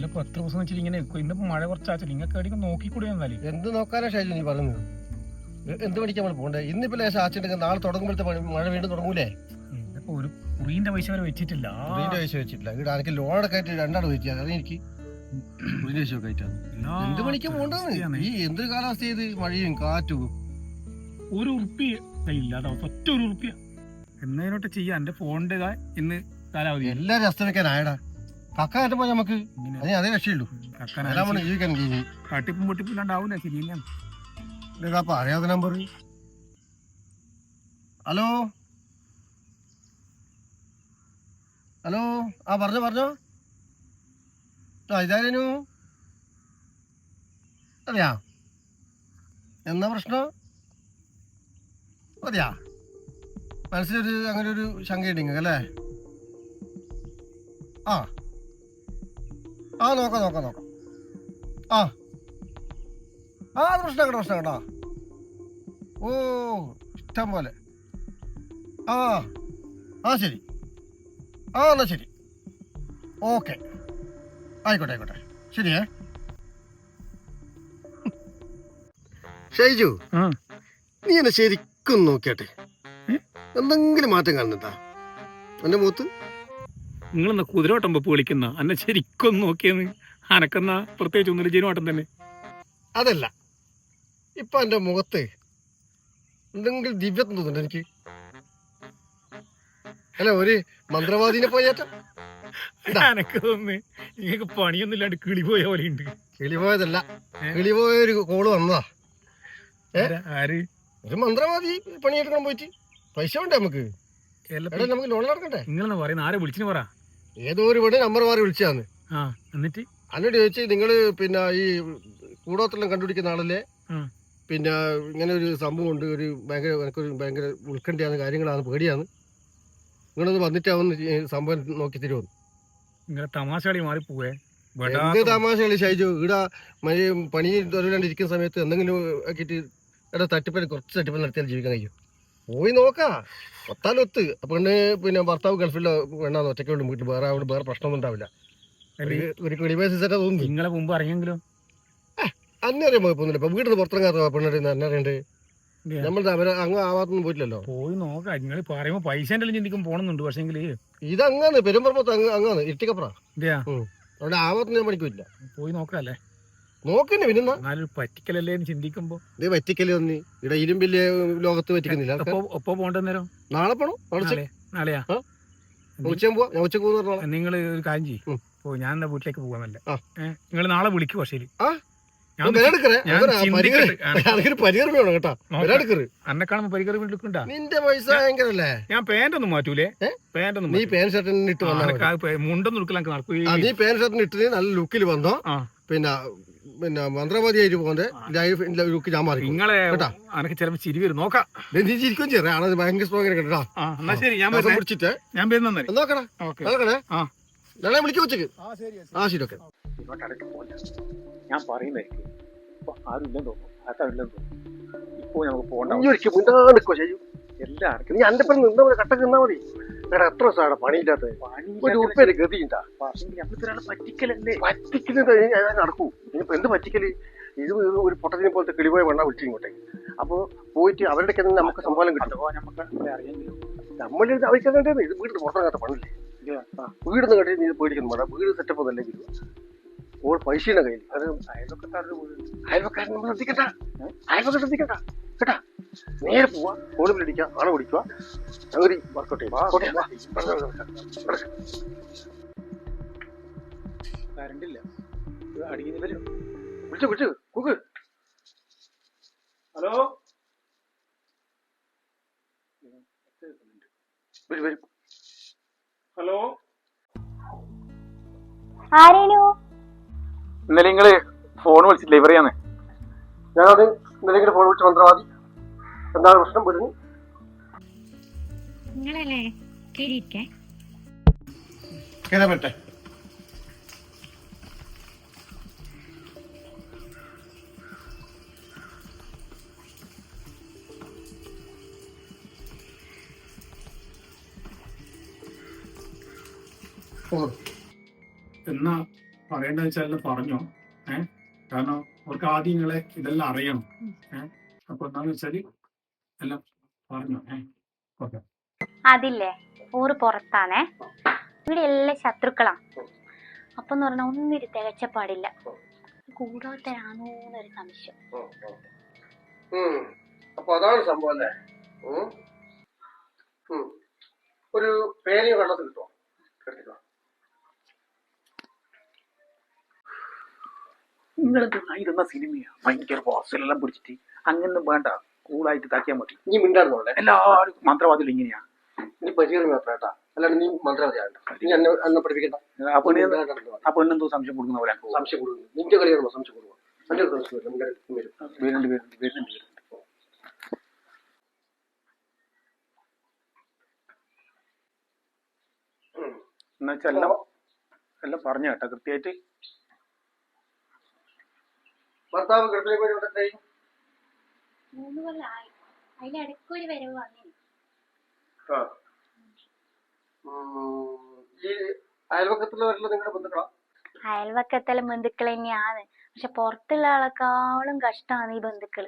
അല്ല ഇപ്പൊ എത്ര ദിവസം വെച്ചിട്ട് ഇങ്ങനെ ഇന്നിപ്പോ മഴ കുറച്ചാച്ചു നിങ്ങൾക്ക് എവിടെയും നോക്കിക്കൂടി എന്നാലേ? എന്ത് നോക്കാനാ ഷൈജു നീ പറയുന്നത് എന്ത് പഠിക്കാൻ നമ്മൾ പോകണ്ടേ ഇന്നിപ്പോ ലേശം ആച്ചിട്ടുണ്ടെങ്കിൽ നാളെ തുടങ്ങുമ്പോഴത്തെ മഴ വീണ്ടും തുടങ്ങൂലേ? ഇന്നിപ്പോ ഒരു കുറീന്റെ പൈസ വരെ വെച്ചിട്ടില്ല. കുറിന്റെ പൈസ വെച്ചിട്ടില്ല. ഇവിടെ എനിക്ക് ലോൺ ഒക്കെ ആയിട്ട് രണ്ടാണ് വെച്ചാൽ അത് എനിക്ക് കുറിന്റെ പൈസ ഒക്കെ ആയിട്ടാണ് എന്ത് പണിക്കാൻ പോകണ്ടെന്ന് ഈ എന്തൊരു കാലാവസ്ഥ ചെയ്ത് മഴയും കാറ്റും. ഒരു ഉറുപ്പിയ ഇല്ലാതെ ഒറ്റ ഒരു ഉറുപ്പിയ. എന്നതിനോട്ട് ചെയ്യാം. എന്റെ ഫോണിന്റെ ഇന്ന് കാലാവധി. എല്ലാരും അസ്തമിക്കാനായടാ. കക്ക കയറ്റപ്പോ നമുക്ക് അതിന് അതേ രക്ഷയുള്ളൂ. കട്ടിപ്പും ജീവിക്കാൻ കഴിഞ്ഞു തട്ടിപ്പും ശരിയല്ല? അറിയാത്ത നമ്പർ ഹലോ? ഹലോ? ആ പറഞ്ഞോ പറഞ്ഞോ. ആ ഇതായിരുന്നു അതെയാ? എന്നാ പ്രശ്നം? അതെയാ? മനസ്സിലൊരു അങ്ങനെ ഒരു ശങ്കയുണ്ട് നിങ്ങൾക്ക് അല്ലേ? ആ. ആ നോക്കാം നോക്കാം നോക്കാം. ആ. ആ അത് പ്രശ്നം കേട്ടോ പ്രശ്നം കേട്ടോ. ഓ ഇഷ്ടം പോലെ. ആ ആ ശരി. ആ എന്നാൽ ശരി. ഓക്കെ. ആയിക്കോട്ടെ ആയിക്കോട്ടെ. ശരിയേ. ഷൈജു നീ എന്നെ ശരിക്കും നോക്കിയാട്ടെ? എന്തെങ്കിലും മാറ്റം കാണുന്നുണ്ടാ? എന്റെ മൂത്ത് നിങ്ങളെന്നാ കുതിരോട്ടം വെപ്പ് വിളിക്കുന്ന എന്നെ ശരിക്കും നോക്കിയെന്ന്. അനക്കുന്ന പ്രത്യേകിച്ച് ഒന്നുമില്ല ജീനോട്ടം തന്നെ. അതല്ല. ഇപ്പൊ എന്റെ മുഖത്ത് എന്തെങ്കിലും ദിവ്യത്വം തോന്നുന്നുണ്ട് എനിക്ക്? അല്ല ഒരു മന്ത്രവാദിനെ പോയേറ്റ ഇതാ. എനക്ക് തോന്നുന്നു നിങ്ങൾക്ക് പണിയൊന്നും ഇല്ലാണ്ട് കിളി പോയ പോലെ ഉണ്ട്. കിളി പോയതല്ല. കിളി പോയ ഒരു കോൾ വന്നതാ. ആര്? ഒരു മന്ത്രവാദി പണിയെടുക്കണം പോയിട്ട്. പൈസ ഉണ്ട് നമുക്ക്? നമുക്ക് ലോൺ നടക്കണ്ടേ? നിങ്ങളെന്നാ പറയുന്ന? ആരെ വിളിച്ചിന് പറ. ഏതോ ഒരു ഇവിടെ നമ്പർ മാറി വിളിച്ചാന്ന് ആ എന്നിട്ട്? അന്നിട്ട് ചോദിച്ചു നിങ്ങൾ പിന്നെ ഈ കൂടോത്തെല്ലാം കണ്ടുപിടിക്കുന്ന ആളല്ലേ? പിന്നെ ഇങ്ങനെ ഒരു സംഭവം ഉണ്ട് ഒരു ഭയങ്കര എനിക്കൊരു ഭയങ്കര ഉത്കണ്ഠയാണ് കാര്യങ്ങളാണ് പേടിയാണ്. നിങ്ങളൊന്ന് വന്നിട്ടാവുന്ന സംഭവം നോക്കി തരുമോ? നിങ്ങളെ തമാശ കളി മാറി പോവേ. എന്ത് തമാശകളി ഷൈജു? ഇവിടെ പണി തൊഴിലാണ്ടിരിക്കുന്ന സമയത്ത് എന്തെങ്കിലും ആക്കിയിട്ട് ഇവിടെ തട്ടിപ്പനി കുറച്ച് തട്ടിപ്പ് നടത്തിയാൽ ജീവിക്കാൻ കഴിയും. പോയി നോക്കാം. ഒത്താലൊത്ത് പെണ്ണ് പിന്നെ ഭർത്താവ് ഗൾഫിലോ വേണ്ടാന്ന് ഒറ്റയ്ക്കുള്ള വീട്ടിൽ വേറെ അവിടെ വേറെ പ്രശ്നമൊന്നും ഉണ്ടാവില്ല. ഒരു- ഒരു കിളിമേസ് സെറ്റാ തോന്നുന്നു നിങ്ങളെ മുമ്പ് അറിയെങ്കിലും? അന്നറിയാൻ കുഴപ്പമൊന്നുമില്ല. ഇപ്പൊ വീട്ടിൽ പുറത്തിറങ്ങാത്ത പെണ്ണറിയുന്ന അന്നറിയണ്ട് നമ്മൾ അവരെ അങ്ങ് ആവാത്തൊന്നും പോയിട്ടില്ലല്ലോ. പോയി നോക്കാം. നിങ്ങൾ പറയുമ്പോ പൈസ എന്തെങ്കിലും ചിന്തിക്കും പോണെന്നുണ്ട് പക്ഷെങ്കിൽ ഇതങ്ങാന്ന് പെരുമ്പറമ്പത്ത് അങ്ങ് അങ്ങാന്ന് ഇട്ടിക്കപ്പുറ. അവിടെ ആവാത്തൊന്നും ഞാൻ പണിക്കില്ല പോയി നോക്കാല്ലേ നോക്കന്നെ പിന്നെ എന്നാലും പറ്റിക്കലല്ലേ എന്ന് ചിന്തിക്കുമ്പോ. ഇത് പറ്റിക്കൽ തന്നെ ഇവിടെ ഇരുമ്പിൽ ലോകത്ത് പറ്റിക്കുന്നില്ല. ഒപ്പോ പോകേണ്ട നേരം നാളെ പോണോ. നാളെ നാളെ? നാളെയാ? ഉച്ചയും പോവാ ഞാൻ ഉച്ചയ്ക്ക് പോകുന്ന നിങ്ങൾ ഒരു കാര്യം ചെയ്യും. ഓ ഞാൻ എന്നാ വീട്ടിലേക്ക് പോകാമല്ല. നിങ്ങൾ നാളെ വിളിക്കു പക്ഷേ നിന്റെ പൈസ ഭയങ്കരല്ലേ? ഞാൻ പാന്റ് ഒന്നും മാറ്റൂലേ? പാന്റ് ഒന്നും നീ പാന്റ് ഷർട്ടിന് ഇട്ട് വന്നാ. മുണ്ടൊന്നും നടക്കും നീ പാന്റ് ഷർട്ടിന് ഇട്ട് നല്ല ലുക്കിൽ വന്നോ. പിന്നെ പിന്നെ മന്ത്രവാദിയായിട്ട് പോകുന്നത് ലൈഫ് ലുക്ക് ഞാൻ മാറി നിങ്ങളെ കേട്ടാ. അനക്ക് ചിലപ്പോൾ ചിരി വരും. നോക്കാം. നീ ചിരിക്കും ചെറിയ ആണത് ഭയങ്കര സ്ട്രോങ് കേട്ടാ. എന്നാ ശരി ഞാൻ. പിടിച്ചിട്ട്. ഞാൻ വരുന്നേ നോക്കണേ നോക്കണേ ആ. നാളെ വിളിക്കും ഉച്ചയ്ക്ക് ആ ശരി ഓക്കെ. ഞാൻ പറയുന്നേ ഇപ്പൊ ആരും ഇല്ലെന്ന് തോന്നുന്നു. ആർക്കാരില്ലെന്ന് തോന്നുന്നു. ഇപ്പൊ നമുക്ക് പോകണ്ട എല്ലാവർക്കും നീ അന്റെ പെണ്ണ് നിന്നാ മതി കട്ടക്ക് നിന്നാ മതി. എടാ എത്ര സാധനം പണിയില്ലാത്ത? ഒരു ഉപ്പേര് ഗതിയുണ്ടാ പറ്റിക്കുന്നത് ഞാൻ നടക്കൂ. ഇനിയിപ്പോ എന്ത് പറ്റിക്കൽ? ഇത് ഒരു പൊട്ടത്തിനെ പോലത്തെ കിളിപോയ വെണ്ണ വിളിച്ചു ഇങ്ങോട്ടേക്ക്. അപ്പൊ പോയിട്ട് അവരുടെ അടുക്കൽ നമുക്ക് സംഭാവന കിട്ടും. നമ്മൾ നമ്മളിത് അയക്കാണ്ടേ ഇത് വീട്ടിൽ പുറത്തിറങ്ങാത്ത പണില്ലേ വീട് കേട്ടി നീ പേടിക്കുന്നു വേണ്ട വീട് സെറ്റപ്പ് ഒന്നല്ലേ വരും ഓൾ പൈസയുടെ കയ്യിൽ. അത് അയൽവക്കക്കാരുടെ വീട്. അയൽവക്കാരൻ നമ്മൾ ശ്രദ്ധിക്കട്ടാ അയൽവക്കം ശ്രദ്ധിക്കട്ടാ കേട്ടാ? നേരെ പോവാ. ഫോണിൽ വിളിക്കുക ആളെ വിളിക്കുക ഒരു വർക്കൗട്ട് കറണ്ട് ഇല്ല അടിക്കുന്ന വരും വിളിച്ചു വിളിച്ചു. കുക്ക്. ഹലോ? വരും വരും. ഹലോ? ഇന്നലെ നിങ്ങൾ ഫോൺ വിളിച്ചിട്ട് ഇവറിയാന്ന് ഞാനത് ഇന്നലെ ഫോൺ വിളിച്ച് മന്ത്രവാദി. എന്താണ് പ്രശ്നം വീടിന് നിങ്ങളല്ലേ കേറിയിരിക്കേ? കേറാൻ പറ്റേ. എന്നാ പറയേണ്ടത് വെച്ചാൽ പറഞ്ഞോ? ഏഹ് കാരണം അവർക്ക് ആദ്യം നിങ്ങളെ ഇതെല്ലാം അറിയണം. ഏഹ് അപ്പൊ എന്താന്ന് വെച്ചാൽ എല്ലാം പറഞ്ഞോ ഏഹ് ഓക്കെ അതില്ലേ? ഊറ് പുറത്താണേ. ഇവിടെ എല്ലാ ശത്രുക്കളാ. അപ്പൊ എന്ന് പറഞ്ഞാൽ ഒന്നിരി തികച്ചപ്പാടില്ല കൂടോത്തരാണോ എന്നൊരു സംശയം. അപ്പൊ അതാണ് സംഭവം അല്ലേ. ഒരു പേനയും വെള്ളത്തിൽ കിട്ടുമോ നിങ്ങൾക്ക് ഇരുന്ന സിനിമയാ. ഭയങ്കര ബോസിലെല്ലാം പിടിച്ചിട്ട്. അങ്ങനൊന്നും വേണ്ട. കൂളായിട്ട് താക്കിയാൽ മതി. നീ മിണ്ടായിരുന്നോളെ എല്ലാവരും മന്ത്രവാദികൾ ഇങ്ങനെയാ. നീ പരിചയം മാത്രമായിട്ടാ അല്ലാണ്ട് നീ മന്ത്രവാദിയാണ്ട നീ എന്നെ എന്നെ പഠിപ്പിക്കണ്ട. ആ പെണ്ണ് ആ പെണ്ണെന്തോ സംശയം കൊടുക്കുന്ന പോലെ സംശയം കൊടുക്കുന്നു. നിന്റെ കളിയാണോ സംശയം കൊടുക്കുക. വരുന്നുണ്ട് എല്ലാം എല്ലാം പറഞ്ഞു കേട്ടോ കൃത്യമായിട്ട്. ഭർത്താവ് ഗൾഫിലേക്ക് പോയി ഇവിടെ കഴിഞ്ഞു മൂന്ന് കൊല്ലായി അതിലിടയ്ക്ക് ഒരു വരവ് വന്നിരുന്നു. ഈ അയൽവക്കത്തുള്ളവരെല്ലാം നിങ്ങളുടെ ബന്ധുക്കളാ? അയൽവക്കത്തിലെ ബന്ധുക്കൾ തന്നെയാണ്. പക്ഷെ പുറത്തുള്ള ആളെക്കാളും കഷ്ടമാണ് ഈ ബന്ധുക്കൾ.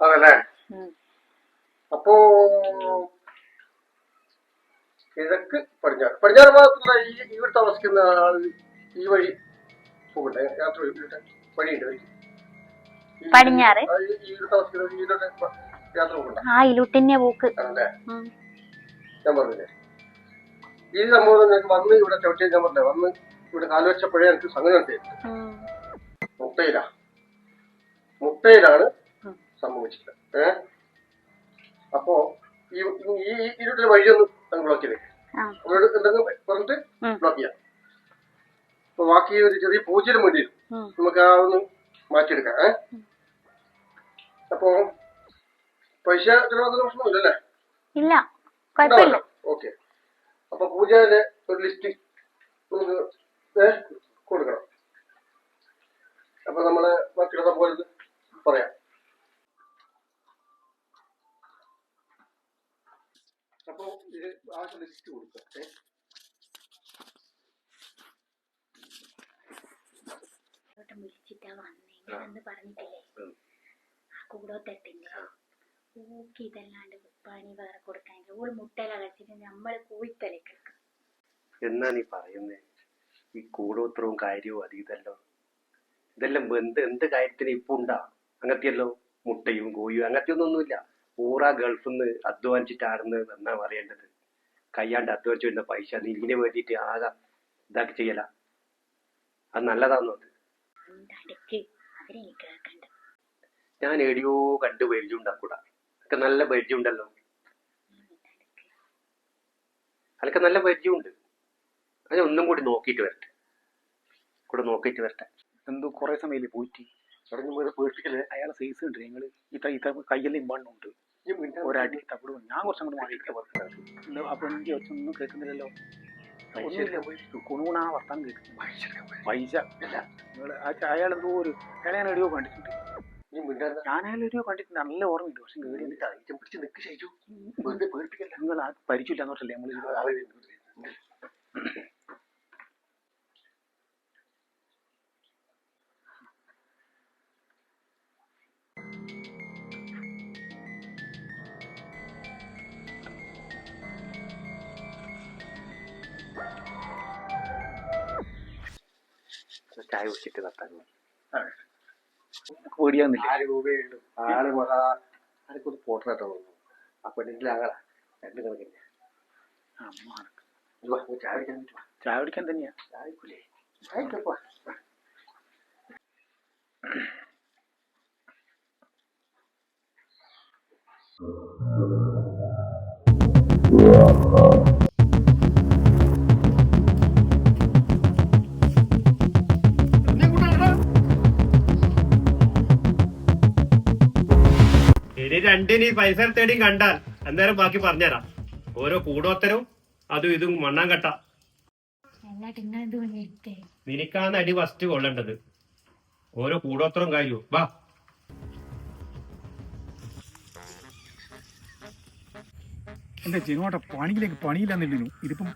അതല്ലേ? അപ്പോ കിഴക്ക് പടിഞ്ഞാറ്. പടിഞ്ഞാറ് ഭാഗത്തുള്ള ഈ ഇവിടെ താമസിക്കുന്ന ആൾ ഈ വഴി യാത്ര വഴിയുണ്ട്. പടിഞ്ഞാറ്? ആ, ഇലൂട്ടിന്നെ പോക്ക്. ഞാൻ പറഞ്ഞില്ലേ? ഈ സംഭവം നിങ്ങൾക്ക് വന്ന് ഇവിടെ ചവിട്ടിയ ഞാൻ പറഞ്ഞില്ലേ? വന്ന് ഇവിടെ കാലുവെച്ചപ്പോഴേ എനിക്ക് സംഗതി മനസ്സിലായി. ഉം. മുട്ടയില. മുട്ടയിലാണ് സംഭവിച്ചത് ഏഹ് ഏ? അപ്പോ ഈ ഇരുട്ടിന് വഴിയൊന്ന് അങ്ങ് ബ്ലോക്ക് ചെയ്തേ ആ. അവരോട് എന്തെങ്കിലും പറഞ്ഞിട്ട് ബ്ലോക്ക് ചെയ്യാം. അപ്പൊ ബാക്കി ഒരു ചെറിയ പൂജയുടെ മുന്നിൽ. നമുക്ക് ആ ഒന്ന് മാറ്റിയെടുക്കാം ഏ? അപ്പോ പൈസ ചിലവാക്കുന്ന പ്രശ്നമില്ലല്ലേ ഇല്ല കുഴപ്പമില്ല. ഓക്കെ. അപ്പൊ പൂജയുടെ ഒരു ലിസ്റ്റ് നമുക്ക് കൊടുക്കണം. അപ്പൊ നമ്മൾ ബാക്കിയുള്ള പോലെ പറയാം. അപ്പൊ ഇത് ആ ലിസ്റ്റ് കൊടുക്കാം ഇങ്ങോട്ട് വിളിച്ചിട്ടാ വന്നേ എന്ന് പറഞ്ഞിട്ടില്ലേ? ആ കൂടോത്തട്ടിന്റെ ഓക്ക് ഇതല്ലാണ്ട് പണി വേറെ കൊടുക്കാനില്ല. ഓൾ മുട്ടല കഴിച്ചിട്ട് നമ്മൾ കോയിത്തലേക്കെടുക്കും എന്നാ നീ പറയുന്നേ? ഈ കൂടോത്രവും കാര്യവും അത് ഇതല്ലോ. ഇതെല്ലാം എന്ത് എന്ത് കാര്യത്തിന് ഇപ്പൊ ഉണ്ടാ? അങ്ങനത്തെയല്ലോ? മുട്ടയും കോയും അങ്ങനത്തെ ഒന്നുമില്ല പൂറാ ഗൾഫിൽ നിന്ന് അധ്വാനിച്ചിട്ടാണെന്ന് എന്നാ പറയേണ്ടത്? കയ്യാണ്ട് അധ്വാനിച്ചു വരുന്ന പൈസ നീ ഇതിനെ വേണ്ടിയിട്ട് ആകെ ഇതാക്കി ചെയ്യല. അത് നല്ലതാന്നോ അത്? അടക്ക് അവരെനിക്ക് കേൾക്കണ്ട. ഞാൻ എടിയോ കണ്ട് പരിചയം ഉണ്ടാക്കൂടാ. അതൊക്കെ നല്ല പരിചയം ഉണ്ടല്ലോ. അതൊക്കെ നല്ല പരിചയമുണ്ട് അത് ഞാൻ ഒന്നും കൂടി നോക്കിയിട്ട് വരട്ടെ. കൂടെ നോക്കിയിട്ട് വരട്ടെ. എന്തോ കുറെ സമയല്ലേ പോയിട്ട്? പറഞ്ഞു പോയത് പേടിപ്പിക്കല്ലേ? അയാളെ സൈസ് ഉണ്ട് ഞങ്ങൾ? ഇത്ര ഇത്ര കയ്യെല്ലാം മണ്ണുണ്ട് ഒരടി തപ്പിടും ഞാൻ കുറച്ചും കൂടി മാറി അപ്പൊ എനിക്ക് ഒന്നും കേൾക്കുന്നില്ലല്ലോ. ഒന്നുമില്ല വർത്തം വർത്താനം കേൾക്കുന്നു പൈസ. നിങ്ങൾ ആ- അയാൾ എന്തോ ഒരു അയാളെ എവിടെയോ കണ്ടിട്ടുണ്ട്. അയാൾ എവിടെയോ കണ്ടിട്ടുണ്ട്. നല്ല ഓർമ്മയുണ്ട്. പക്ഷെ ഐറ്റം പിടിച്ച് നിക്ക് ശൈജു വെറുതെ പേടിപ്പിക്കല്ല? നിങ്ങൾ ആ പരിചയമില്ല എന്നോട്ടല്ലേ നമ്മൾ ചായ കുടിച്ചിട്ട് കത്താൻ പേടിയാകുന്നില്ല ആറ് ആൾ ഒന്ന് ഫോട്ടോ കേട്ടോ ആ പെണ്ണിന്റെ ആകളാ രണ്ട് കണക്കിന്. ചായ കുടിക്കാൻ. ചായ കുടിക്കാൻ തന്നെയാ. ചായ കുടിക്കൂലേ? ചായ കുടിക്കാൻ വാ. ഇനി രണ്ടിന് ഈ പരിസര തേടി കണ്ടാൽ അന്നേരം ബാക്കി പറഞ്ഞുതരാം. ഓരോ കൂടോത്തരവും അതും ഇതും മണ്ണാൻ കട്ട. നിനക്കാന്ന് അടി ഫസ്റ്റ് കൊള്ളേണ്ടത്. ഓരോ കൂടോത്തരവും കാര്യവും. വാ. എന്റെ ജനോട്ട പണിയിലേക്ക് പണിയില്ലെന്നില്ലു ഇതിപ്പം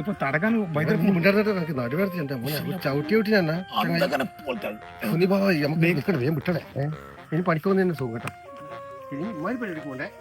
ഇപ്പൊ തടകാൻ ചവിട്ടി ചവിട്ടി ഞാൻ തന്നെ സുഖം കേട്ടോ. இது மாதிரி பண்ணி எடுக்க மாட்டேன்